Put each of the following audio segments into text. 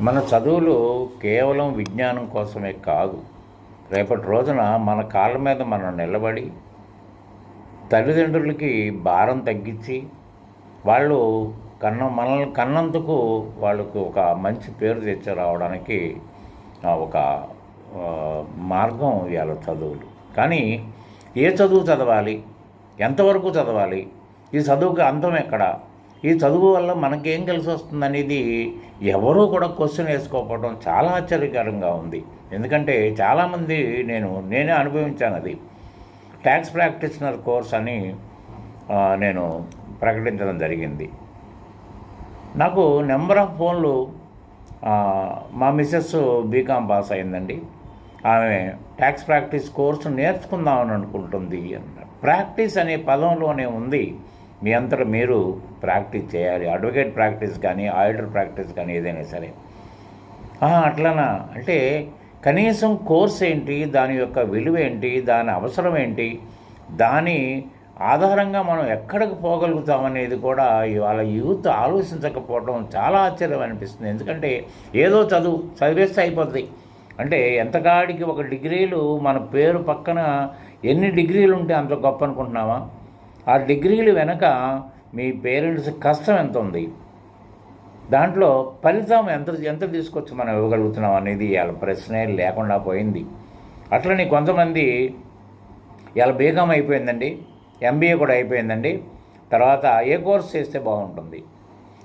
మన చదువులు కేవలం విజ్ఞానం కోసమే కాదు. రేపటి రోజున మన కాళ్ళ మీద మనం నిలబడి తల్లిదండ్రులకి భారం తగ్గించి వాళ్ళు కన్న మనల్ని కన్నందుకు వాళ్ళకు ఒక మంచి పేరు తెచ్చి రావడానికి ఒక మార్గం ఇవాళ చదువులు. కానీ ఏ చదువు చదవాలి? ఎంతవరకు చదవాలి? ఈ చదువుకి అంతం ఎక్కడ? ఈ చదువు వల్ల మనకేం కలిసి వస్తుంది అనేది ఎవరూ కూడా క్వశ్చన్ వేసుకోకపోవడం చాలా ఆశ్చర్యకరంగా ఉంది. ఎందుకంటే చాలామంది నేను నేనే అనుభవించాను అది. ట్యాక్స్ ప్రాక్టీషనర్ కోర్స్ అని నేను ప్రకటించడం జరిగింది. నాకు నెంబర్ ఆఫ్ ఫోన్లు మా మిస్సెస్ బీకామ్ పాస్ అయిందండి. ఆమె ట్యాక్స్ ప్రాక్టీస్ కోర్సు నేర్చుకుందామని అనుకుంటుంది అన్నారు. ప్రాక్టీస్ అనే పదంలోనే ఉంది. మీ అంతటా మీరు ప్రాక్టీస్ చేయాలి. అడ్వకేట్ ప్రాక్టీస్ కానీ ఆడిటర్ ప్రాక్టీస్ కానీ ఏదైనా సరే. అట్లానా అట్లనా? అంటే కనీసం కోర్స్ ఏంటి? దాని యొక్క విలువ ఏంటి? దాని అవసరం ఏంటి? దాని ఆధారంగా మనం ఎక్కడికి పోగలుగుతామనేది కూడా ఇవాళ యూత్ ఆలోచించకపోవడం చాలా ఆశ్చర్యం అనిపిస్తుంది. ఎందుకంటే ఏదో చదువు చదివేస్తే అయిపోతుంది అంటే ఎంతకాడికి ఒక డిగ్రీలు మన పేరు పక్కన ఎన్ని డిగ్రీలు ఉంటే అంత గొప్ప అనుకుంటున్నామా ఆ డిగ్రీలు వెనక మీ పేరెంట్స్ కష్టం ఎంత ఉంది? దాంట్లో ఫలితం ఎంత ఎంత తీసుకొచ్చి మనం ఇవ్వగలుగుతున్నాం అనేది వాళ్ళ ప్రశ్నే లేకుండా పోయింది. అట్లని కొంతమంది ఇవాళ బీకామ్ అయిపోయిందండి ఎంబీఏ కూడా అయిపోయిందండి. తర్వాత ఏ కోర్స్ చేస్తే బాగుంటుంది?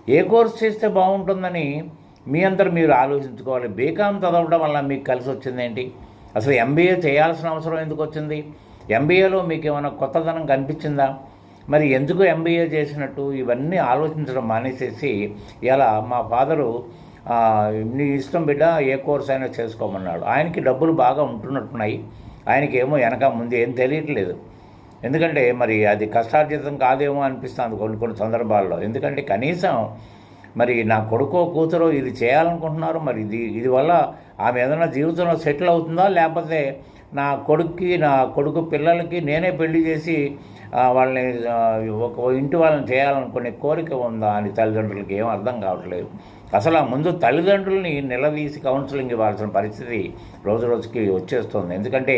ఏ కోర్స్ చేస్తే బాగుంటుందని మీ అందరు మీరు ఆలోచించుకోవాలి. బీకామ్ చదవడం వల్ల మీకు కలిసి వచ్చిందేంటి? అసలు ఎంబీఏ చేయాల్సిన అవసరం ఎందుకు వచ్చింది? ఎంబీఏలో మీకు ఏమైనా కొత్తదనం కనిపించిందా? మరి ఎందుకు ఎంబీఏ చేసినట్టు ఇవన్నీ ఆలోచించడం మానేసేసి ఇలా మా ఫాదరు నీ ఇష్టం బిడ్డ ఏ కోర్స్ అయినా చేసుకోమన్నాడు. ఆయనకి డబ్బులు బాగా ఉంటున్నట్టున్నాయి. ఆయనకి ఏమో వెనక ముందు ఏం తెలియట్లేదు. ఎందుకంటే మరి అది కష్టార్జితం కాదేమో అనిపిస్తుంది కొన్ని కొన్ని సందర్భాల్లో. ఎందుకంటే కనీసం మరి నా కొడుకో కూతురో ఇది చేయాలనుకుంటున్నారు. మరి ఇది ఇది వల్ల ఆమె ఏదైనా జీవితంలో సెటిల్ అవుతుందా? లేకపోతే నా కొడుక్కి నా కొడుకు పిల్లలకి నేనే పెళ్ళి చేసి వాళ్ళని ఒక ఇంటి వాళ్ళని చేయాలనుకునే కోరిక ఉందా అని తల్లిదండ్రులకి ఏం అర్థం కావట్లేదు. అసలు ఆ ముందు తల్లిదండ్రుల్ని నిలదీసి కౌన్సిలింగ్ ఇవ్వాల్సిన పరిస్థితి రోజు రోజుకి వచ్చేస్తుంది. ఎందుకంటే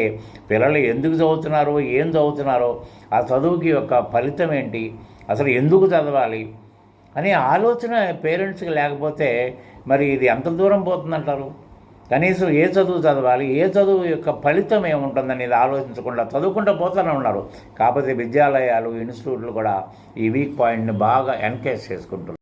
పిల్లలు ఎందుకు చదువుతున్నారో ఏం చదువుతున్నారో ఆ చదువుకి యొక్క ఫలితం ఏంటి అసలు ఎందుకు చదవాలి అనే ఆలోచన పేరెంట్స్కి లేకపోతే మరి ఇది ఎంత దూరం పోతుందంటారు? కనీసం ఏ చదువు చదవాలి ఏ చదువు యొక్క ఫలితం ఏముంటుందనేది ఆలోచించకుండా చదువుకుంటూ పోతూనే ఉన్నారు. కాకపోతే విద్యాలయాలు ఇన్స్టిట్యూట్లు కూడా ఈ వీక్ పాయింట్ని బాగా ఎన్కేజ్ చేసుకుంటున్నారు